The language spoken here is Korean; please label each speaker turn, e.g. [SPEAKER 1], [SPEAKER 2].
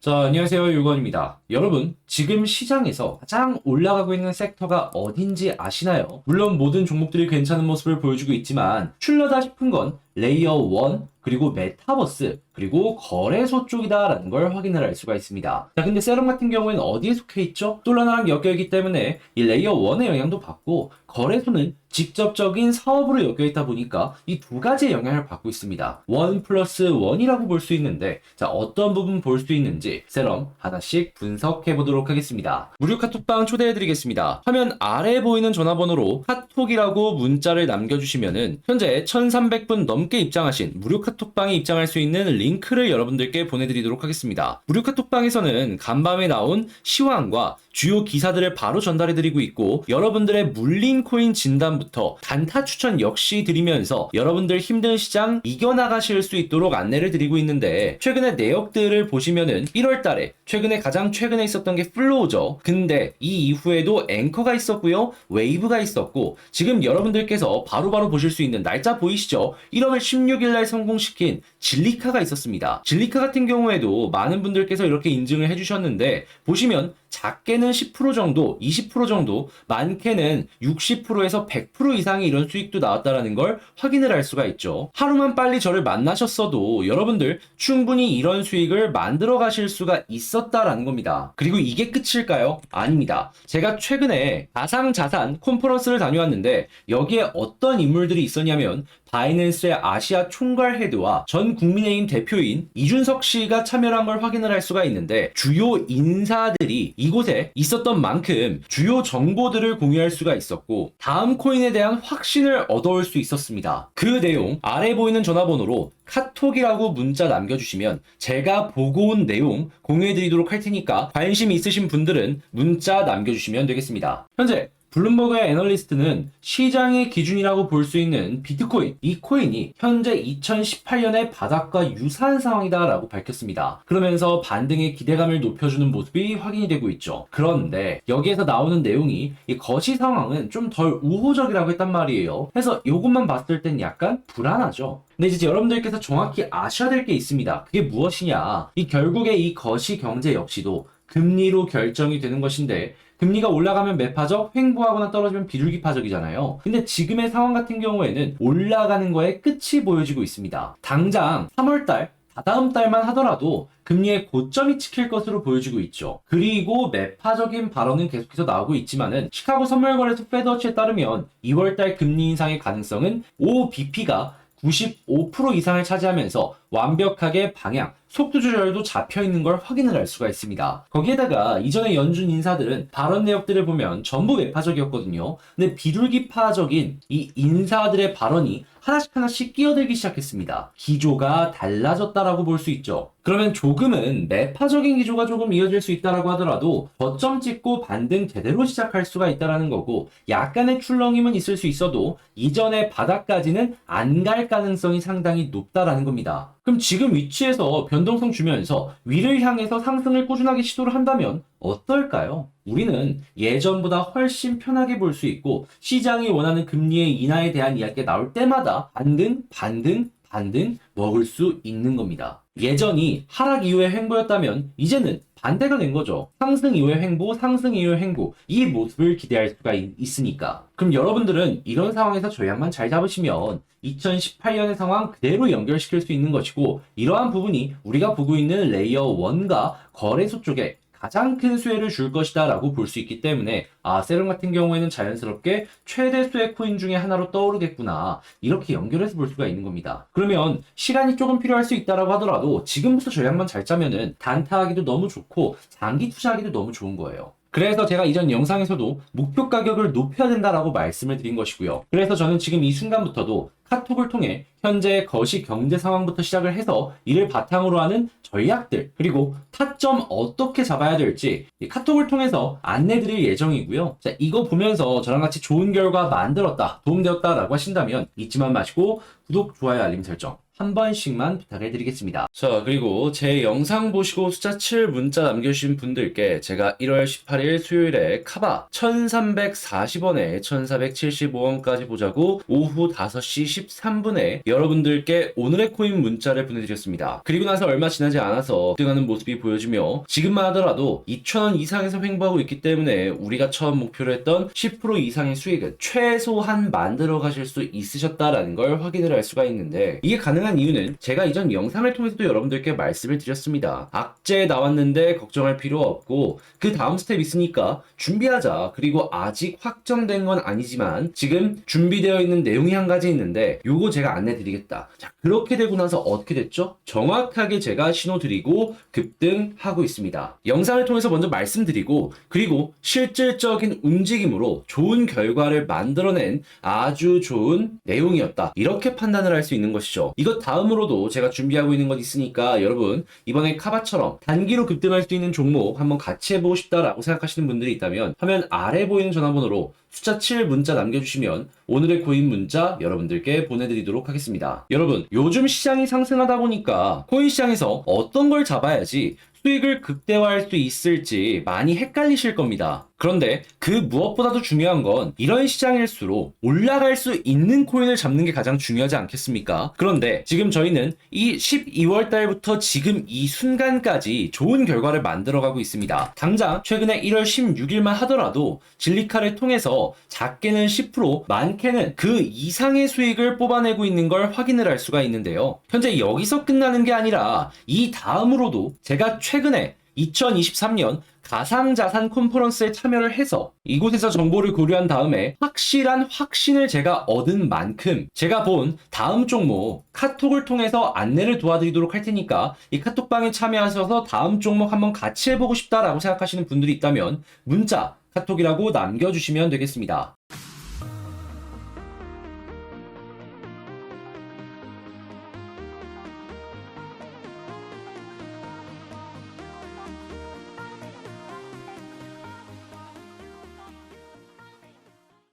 [SPEAKER 1] 자, 안녕하세요. 율건입니다. 여러분, 지금 시장에서 가장 올라가고 있는 섹터가 어딘지 아시나요? 물론 모든 종목들이 괜찮은 모습을 보여주고 있지만, 출러다 싶은 건 레이어 1, 그리고 메타버스, 그리고 거래소 쪽이다라는 걸 확인을 할 수가 있습니다. 자, 근데 세럼 같은 경우에는 어디에 속해 있죠? 솔라나랑 엮여 있기 때문에 이 레이어 1의 영향도 받고, 거래소는 직접적인 사업으로 엮여 있다 보니까 이 두 가지의 영향을 받고 있습니다. 1 플러스 1이라고 볼 수 있는데, 자, 어떤 부분 볼 수 있는지 세럼 하나씩 분석해 보도록 하겠습니다. 무료 카톡방 초대해 드리겠습니다. 화면 아래에 보이는 전화번호로 카톡이라고 문자를 남겨주시면은 현재 1300분 넘게 입장하신 무료 카톡방에 입장할 수 있는 링 크를 여러분들께 보내드리도록 하겠습니다. 무료 카톡방에서는 간밤에 나온 시황과 주요 기사들을 바로 전달해드리고 있고 여러분들의 물린 코인 진단부터 단타 추천 역시 드리면서 여러분들 힘든 시장 이겨나가실 수 있도록 안내를 드리고 있는데 최근에 내역들을 보시면은 1월 달에 최근에 가장 최근에 있었던 게 플로우죠. 근데 이 이후에도 앵커가 있었고요, 웨이브가 있었고 지금 여러분들께서 바로바로 보실 수 있는 날짜 보이시죠? 1월 16일 날 성공시킨 진리카가 있었습니다. 진리카 같은 경우에도 많은 분들께서 이렇게 인증을 해주셨는데 보시면 작게는 10% 정도, 20% 정도, 많게는 60%에서 100% 이상의 이런 수익도 나왔다라는 걸 확인을 할 수가 있죠. 하루만 빨리 저를 만나셨어도 여러분들 충분히 이런 수익을 만들어 가실 수가 있었다라는 겁니다. 그리고 이게 끝일까요? 아닙니다. 제가 최근에 가상 자산 콘퍼런스를 다녀왔는데 여기에 어떤 인물들이 있었냐면 바이낸스의 아시아 총괄 헤드와 전 국민의힘 대표인 이준석 씨가 참여한 걸 확인을 할 수가 있는데 주요 인사들이 이곳에 있었던 만큼 주요 정보들을 공유할 수가 있었고 다음 코인에 대한 확신을 얻어올 수 있었습니다. 그 내용 아래 보이는 전화번호로 카톡이라고 문자 남겨주시면 제가 보고 온 내용 공유해드리도록 할 테니까 관심 있으신 분들은 문자 남겨주시면 되겠습니다. 현재 블룸버그의 애널리스트는 시장의 기준이라고 볼 수 있는 비트코인, 이 코인이 현재 2018년의 바닥과 유사한 상황이다라고 밝혔습니다. 그러면서 반등의 기대감을 높여주는 모습이 확인이 되고 있죠. 그런데 여기에서 나오는 내용이 이 거시 상황은 좀 덜 우호적이라고 했단 말이에요. 그래서 이것만 봤을 땐 약간 불안하죠. 근데 이제 여러분들께서 정확히 아셔야 될 게 있습니다. 그게 무엇이냐? 이 결국에 이 거시 경제 역시도 금리로 결정이 되는 것인데 금리가 올라가면 매파적, 횡보하거나 떨어지면 비둘기파적이잖아요. 근데 지금의 상황 같은 경우에는 올라가는 거에 끝이 보여지고 있습니다. 당장 3월달, 다다음 달만 하더라도 금리의 고점이 찍힐 것으로 보여지고 있죠. 그리고 매파적인 발언은 계속해서 나오고 있지만은 시카고 선물거래소 페더치에 따르면 2월달 금리 인상의 가능성은 5bp가 95% 이상을 차지하면서 완벽하게 방향, 속도 조절도 잡혀 있는 걸 확인을 할 수가 있습니다. 거기에다가 이전에 연준 인사들은 발언 내역들을 보면 전부 매파적이었거든요. 근데 비둘기파적인 이 인사들의 발언이 하나씩 하나씩 끼어들기 시작했습니다. 기조가 달라졌다라고 볼 수 있죠. 그러면 조금은 매파적인 기조가 조금 이어질 수 있다라고 하더라도 저점 찍고 반등 제대로 시작할 수가 있다라는 거고 약간의 출렁임은 있을 수 있어도 이전의 바닥까지는 안 갈 가능성이 상당히 높다라는 겁니다. 그럼 지금 위치에서 변동성 주면서 위를 향해서 상승을 꾸준하게 시도를 한다면 어떨까요? 우리는 예전보다 훨씬 편하게 볼 수 있고 시장이 원하는 금리의 인하에 대한 이야기가 나올 때마다 반등, 반등, 반등 먹을 수 있는 겁니다. 예전이 하락 이후의 횡보였다면 이제는 반대가 된 거죠. 상승 이후의 횡보, 상승 이후의 횡보 이 모습을 기대할 수가 있, 있으니까. 그럼 여러분들은 이런 상황에서 전략만 잘 잡으시면 2018년의 상황 그대로 연결시킬 수 있는 것이고 이러한 부분이 우리가 보고 있는 레이어 1과 거래소 쪽에 가장 큰 수혜를 줄 것이다 라고 볼 수 있기 때문에 아 세럼 같은 경우에는 자연스럽게 최대 수혜 코인 중에 하나로 떠오르겠구나. 이렇게 연결해서 볼 수가 있는 겁니다. 그러면 시간이 조금 필요할 수 있다라고 하더라도 지금부터 전략만 잘 짜면은 단타하기도 너무 좋고 장기 투자하기도 너무 좋은 거예요. 그래서 제가 이전 영상에서도 목표 가격을 높여야 된다라고 말씀을 드린 것이고요. 그래서 저는 지금 이 순간부터도 카톡을 통해 현재 거시 경제 상황부터 시작을 해서 이를 바탕으로 하는 전략들 그리고 타점 어떻게 잡아야 될지 이 카톡을 통해서 안내 드릴 예정이고요. 자, 이거 보면서 저랑 같이 좋은 결과 만들었다, 도움되었다라고 하신다면 잊지만 마시고 구독, 좋아요, 알림 설정 한 번씩만 부탁을 드리겠습니다. 자, 그리고 제 영상 보시고 숫자 7 문자 남겨주신 분들께 제가 1월 18일 수요일에 카바 1340원에 1475원까지 보자고 오후 5시 13분에 여러분들께 오늘의 코인 문자를 보내드렸습니다. 그리고 나서 얼마 지나지 않아서 등하는 모습이 보여지며 지금만 하더라도 2,000원 이상에서 횡보하고 있기 때문에 우리가 처음 목표로 했던 10% 이상의 수익을 최소한 만들어 가실 수 있으셨다라는 걸 확인을 할 수가 있는데 이게 가능한 이유는 제가 이전 영상을 통해서도 여러분들께 말씀을 드렸습니다. 악재 나왔는데 걱정할 필요 없고 그 다음 스텝 있으니까 준비하자. 그리고 아직 확정된 건 아니지만 지금 준비되어 있는 내용이 한 가지 있는데 요거 제가 안내 드리겠다. 자, 그렇게 되고 나서 어떻게 됐죠? 정확하게 제가 신호 드리고 급등하고 있습니다. 영상을 통해서 먼저 말씀드리고 그리고 실질적인 움직임으로 좋은 결과를 만들어낸 아주 좋은 내용이었다. 이렇게 판단을 할 수 있는 것이죠. 이것 다음으로도 제가 준비하고 있는 것 있으니까 여러분 이번에 카바처럼 단기로 급등할 수 있는 종목 한번 같이 해보고 싶다라고 생각하시는 분들이 있다면 화면 아래 보이는 전화번호로 숫자 7 문자 남겨주시면 오늘의 코인 문자 여러분들께 보내드리도록 하겠습니다. 여러분 요즘 시장이 상승하다 보니까 코인 시장에서 어떤 걸 잡아야지 수익을 극대화할 수 있을지 많이 헷갈리실 겁니다. 그런데 그 무엇보다도 중요한 건 이런 시장일수록 올라갈 수 있는 코인을 잡는 게 가장 중요하지 않겠습니까? 그런데 지금 저희는 이 12월 달부터 지금 이 순간까지 좋은 결과를 만들어가고 있습니다. 당장 최근에 1월 16일만 하더라도 진리카를 통해서 작게는 10% 많게는 그 이상의 수익을 뽑아내고 있는 걸 확인을 할 수가 있는데요. 현재 여기서 끝나는 게 아니라 이 다음으로도 제가 최근에 2023년 가상자산 컨퍼런스에 참여를 해서 이곳에서 정보를 고려한 다음에 확실한 확신을 제가 얻은 만큼 제가 본 다음 종목 카톡을 통해서 안내를 도와드리도록 할 테니까 이 카톡방에 참여하셔서 다음 종목 한번 같이 해보고 싶다라고 생각하시는 분들이 있다면 문자 카톡이라고 남겨주시면 되겠습니다.